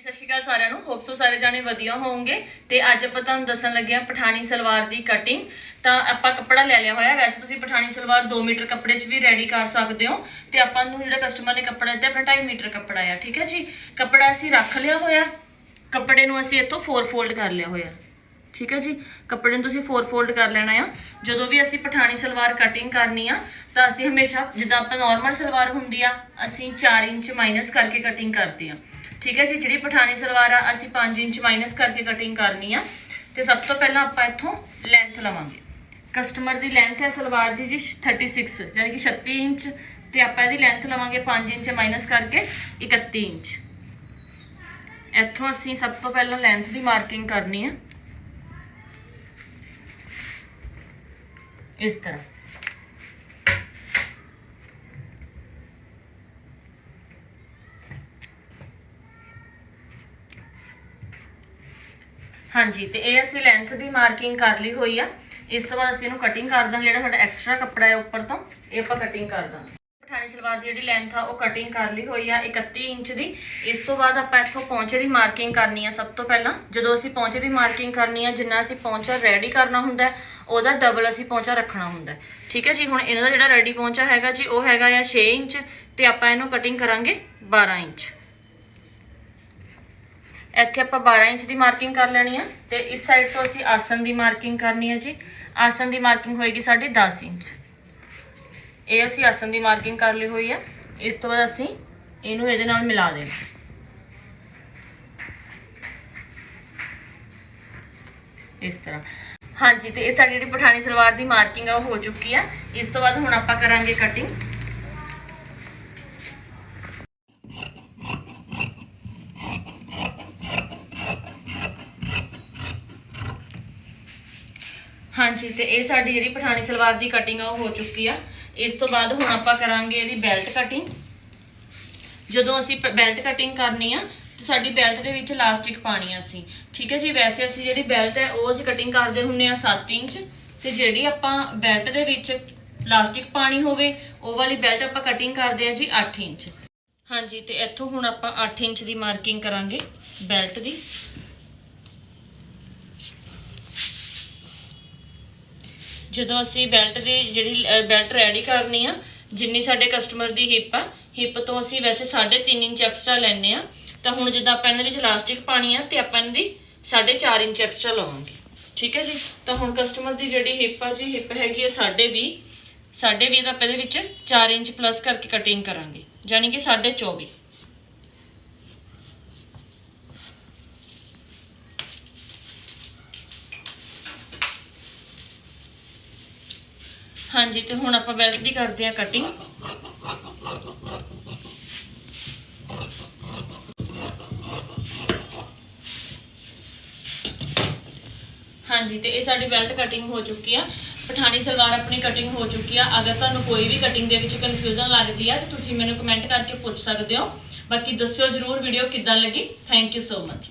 ਸਤਿ ਸ਼੍ਰੀ ਅਕਾਲ ਸਾਰਿਆਂ ਨੂੰ। ਹੋਪ ਸੋ ਸਾਰੇ ਜਾਣੇ ਵਧੀਆ ਹੋਵੋਗੇ। ਤੇ ਅੱਜ ਆਪਾਂ ਤੁਹਾਨੂੰ ਦੱਸਣ ਲੱਗੇ ਹਾਂ ਪਠਾਣੀ ਸਲਵਾਰ ਦੀ ਕਟਿੰਗ ਤਾਂ ਆਪਾਂ ਕੱਪੜਾ ਲੈ ਲਿਆ ਹੋਇਆ। ਵੈਸੇ ਤੁਸੀਂ ਪਠਾਣੀ ਸਲਵਾਰ 2 ਮੀਟਰ ਕੱਪੜੇ 'ਚ ਵੀ ਰੈਡੀ ਕਰ ਸਕਦੇ ਹੋ। ਤੇ ਆਪਾਂ ਨੂੰ ਜਿਹੜਾ ਕਸਟਮਰ ਨੇ ਕੱਪੜਾ ਦਿੱਤਾ, ਆਪਣਾ 2.5 ਮੀਟਰ ਕੱਪੜਾ ਆ, ਠੀਕ ਹੈ ਜੀ? ਕੱਪੜਾ ਅਸੀਂ ਰੱਖ ਲਿਆ ਹੋਇਆ। ਕੱਪੜੇ ਨੂੰ ਅਸੀਂ ਇੱਥੋਂ 4 ਫੋਲਡ ਕਰ ਲਿਆ ਹੋਇਆ। ਠੀਕ ਹੈ ਜੀ? ਕੱਪੜੇ ਨੂੰ ਤੁਸੀਂ 4 ਫੋਲਡ ਕਰ ਲੈਣਾ ਆ। ਜਦੋਂ ਵੀ ਅਸੀਂ ਪਠਾਣੀ ਸਲਵਾਰ ਕਟਿੰਗ ਕਰਨੀ ਆ, ਤਾਂ ਅਸੀਂ ਹਮੇਸ਼ਾ ਜਿੱਦਾਂ ਆਪਾਂ ਨਾਰਮਲ ਸਲਵਾਰ ਹੁੰਦੀ ਆ, ਅਸੀਂ 4 ਇੰਚ ਮਾਈਨਸ ਕਰਕੇ ਕਟਿੰਗ ਕਰਦੇ ਆ। ਠੀਕ ਹੈ ਜੀ, ਜਿਹੜੀ ਪਠਾਨੀ ਸਲਵਾਰ ਆ, ਅਸੀਂ 5 ਇੰਚ ਮਾਈਨਸ ਕਰਕੇ ਕਟਿੰਗ ਕਰਨੀ ਆ। ਤੇ ਸਭ ਤੋਂ ਪਹਿਲਾਂ ਆਪਾਂ ਇੱਥੋਂ ਲੈਂਥ ਲਵਾਂਗੇ। ਕਸਟਮਰ ਦੀ ਲੈਂਥ ਹੈ ਸਲਵਾਰ ਦੀ ਜੀ 36 ਯਾਨੀ ਕਿ 36 ਇੰਚ। ਤੇ ਆਪਾਂ ਇਹਦੀ ਲੈਂਥ ਲਵਾਂਗੇ 5 ਇੰਚ ਮਾਈਨਸ ਕਰਕੇ 31 ਇੰਚ। ਇੱਥੋਂ ਅਸੀਂ ਸਭ ਤੋਂ ਪਹਿਲਾਂ ਲੈਂਥ ਦੀ ਮਾਰਕਿੰਗ ਕਰਨੀ ਹੈ ਇਸ ਤਰ੍ਹਾਂ। ਹਾਂਜੀ, ਤੇ ਇਹ ਅਸੀਂ ਲੈਂਥ ਦੀ ਮਾਰਕਿੰਗ ਕਰ ਲਈ ਹੋਈ ਆ। ਇਸ ਤੋਂ ਬਾਅਦ ਅਸੀਂ ਇਹਨੂੰ ਕਟਿੰਗ ਕਰ ਦਾਂਗੇ, ਜਿਹੜਾ ਸਾਡਾ ਐਕਸਟਰਾ ਕੱਪੜਾ ਹੈ ਉੱਪਰ ਤੋਂ, ਇਹ ਆਪਾਂ ਕਟਿੰਗ ਕਰ ਦਾਂਗੇ। ਪਠਾਣੀ ਸਲਵਾਰ ਦੀ ਜਿਹੜੀ ਲੈਂਥ ਆ, ਉਹ ਕਟਿੰਗ ਕਰ ਲਈ ਹੋਈ ਆ 31 ਇੰਚ ਦੀ। ਇਸ ਤੋਂ ਬਾਅਦ ਆਪਾਂ ਇੱਥੋਂ ਪੌਂਚੇ ਦੀ ਮਾਰਕਿੰਗ ਕਰਨੀ ਆ ਸਭ ਤੋਂ ਪਹਿਲਾਂ। ਜਦੋਂ ਅਸੀਂ ਪੌਂਚੇ ਦੀ ਮਾਰਕਿੰਗ ਕਰਨੀ ਆ, ਜਿੰਨਾ ਅਸੀਂ ਪੌਂਚਾ ਰੈਡੀ ਕਰਨਾ ਹੁੰਦਾ ਉਹਦਾ ਡਬਲ ਅਸੀਂ ਪੌਂਚਾ ਰੱਖਣਾ ਹੁੰਦਾ ਠੀਕ ਹੈ ਜੀ, ਹੁਣ ਇਹਨਾਂ ਦਾ ਜਿਹੜਾ ਰੈਡੀ ਪੌਂਚਾ ਹੈਗਾ ਜੀ, ਉਹ ਹੈਗਾ ਆ 6 ਇੰਚ, ਤੇ ਆਪਾਂ ਇਹਨੂੰ ਕਟਿੰਗ ਕਰਾਂਗੇ 12 ਇੰਚ। ਇੱਥੇ ਆਪਾਂ 12 ਇੰਚ ਦੀ ਮਾਰਕਿੰਗ ਕਰ ਲੈਣੀ ਹੈ ਤੇ ਇਸ ਸਾਈਡ ਤੋਂ ਅਸੀਂ ਆਸਨ ਦੀ ਮਾਰਕਿੰਗ ਕਰਨੀ ਹੈ ਜੀ। ਆਸਨ ਦੀ ਮਾਰਕਿੰਗ ਹੋਏਗੀ ਸਾਡੀ 10 ਇੰਚ। ਇਹ ਅਸੀਂ ਆਸਨ ਦੀ ਮਾਰਕਿੰਗ ਕਰ ਲਈ ਹੋਈ ਹੈ ਇਸ ਤੋਂ ਬਾਅਦ ਅਸੀਂ ਇਹਨੂੰ ਇਹਦੇ ਨਾਲ ਮਿਲਾ ਦੇਣਾ। ਇਸ ਤਰ੍ਹਾਂ। ਹਾਂਜੀ, ਤੇ ਇਹ ਸਾਡੀ ਜਿਹੜੀ ਪਠਾਣੀ ਸਲਵਾਰ ਦੀ ਮਾਰਕਿੰਗ ਆ, ਉਹ ਹੋ ਚੁੱਕੀ ਆ। ਇਸ ਤੋਂ ਬਾਅਦ ਹੁਣ ਆਪਾਂ ਕਰਾਂਗੇ ਕਟਿੰਗ ਹਾਂਜੀ, ਤੇ ਇਹ ਸਾਡੀ ਜਿਹੜੀ ਪਠਾਣੀ ਸਲਵਾਰ ਦੀ ਕਟਿੰਗ ਆ, ਉਹ ਹੋ ਚੁੱਕੀ ਆ। ਇਸ ਤੋਂ ਬਾਅਦ ਹੁਣ ਆਪਾਂ ਕਰਾਂਗੇ ਇਹਦੀ ਬੈਲਟ ਕਟਿੰਗ ਜਦੋਂ ਅਸੀਂ ਬੈਲਟ ਕਟਿੰਗ ਕਰਨੀ ਆ, ਤੇ ਸਾਡੀ ਬੈਲਟ ਦੇ ਵਿੱਚ ਇਲਾਸਟਿਕ ਪਾਣੀ ਆ ਅਸੀਂ। ਠੀਕ ਹੈ ਜੀ, ਵੈਸੇ ਅਸੀਂ ਜਿਹੜੀ ਬੈਲਟ ਹੈ, ਉਹ ਅਸੀਂ ਕਟਿੰਗ ਕਰਦੇ ਹੁੰਨੇ ਆ 7 ਇੰਚ। ਤੇ ਜਿਹੜੀ ਆਪਾਂ ਬੈਲਟ ਦੇ ਵਿੱਚ ਇਲਾਸਟਿਕ ਪਾਣੀ ਹੋਵੇ, ਉਹ ਵਾਲੀ ਬੈਲਟ ਆਪਾਂ ਕਟਿੰਗ ਕਰਦੇ ਆ ਜੀ 8 ਇੰਚ। ਹਾਂਜੀ, ਤੇ ਇੱਥੋਂ ਹੁਣ ਆਪਾਂ 8 ਇੰਚ ਦੀ ਮਾਰਕਿੰਗ ਕਰਾਂਗੇ ਬੈਲਟ ਦੀ। ਜਦੋਂ ਅਸੀਂ ਬੈਲਟ ਦੀ ਜਿਹੜੀ ਬੈਲਟ ਰੈਡੀ ਕਰਨੀ ਆ, ਜਿੰਨੀ ਸਾਡੇ ਕਸਟਮਰ ਦੀ ਹਿੱਪ ਆ ਹਿੱਪ ਤੋਂ ਅਸੀਂ ਵੈਸੇ 3.5 ਇੰਚ ਐਕਸਟਰਾ ਲੈਣੇ ਆ। ਤਾਂ ਹੁਣ ਜਿੱਦਾਂ ਆਪਾਂ ਇਹਦੇ ਵਿੱਚ ਇਲਾਸਟਿਕ ਪਾਣੀ ਆ, ਤੇ ਆਪਾਂ ਇਹਦੀ 4.5 ਇੰਚ ਐਕਸਟਰਾ ਲਵਾਂਗੇ। ਠੀਕ ਹੈ ਜੀ? ਤਾਂ ਹੁਣ ਕਸਟਮਰ ਦੀ ਜਿਹੜੀ ਹਿੱਪ ਆ ਜੀ ਹਿੱਪ ਹੈਗੀ ਆ 20 20 ਤਾਂ ਆਪਾਂ ਇਹਦੇ ਵਿੱਚ 4 ਇੰਚ ਪਲੱਸ ਕਰਕੇ ਕਟਿੰਗ ਕਰਾਂਗੇ। ਯਾਨੀ ਕਿ 24 ਹਾਂਜੀ, ਤੇ ਹੁਣ ਆਪਾਂ ਬੈਲਟ ਦੀ ਕਰਦੇ ਆ ਕਟਿੰਗ ਹਾਂਜੀ, ਤੇ ਇਹ ਸਾਡੀ ਬੈਲਟ ਕਟਿੰਗ ਹੋ ਚੁੱਕੀ ਆ। ਪਠਾਣੀ ਸਲਵਾਰ ਆਪਣੀ ਕਟਿੰਗ ਹੋ ਚੁੱਕੀ ਆ। ਅਗਰ ਤੁਹਾਨੂੰ ਕੋਈ ਵੀ ਕਟਿੰਗ ਦੇ ਵਿੱਚ ਕਨਫਿਊਜ਼ਨ ਲੱਗਦੀ ਆ, ਤਾਂ ਤੁਸੀਂ ਮੈਨੂੰ ਕਮੈਂਟ ਕਰਕੇ ਪੁੱਛ ਸਕਦੇ ਹੋ। ਬਾਕੀ ਦੱਸਿਓ ਜਰੂਰ ਵੀਡੀਓ ਕਿੱਦਾਂ ਲੱਗੀ। Thank you so much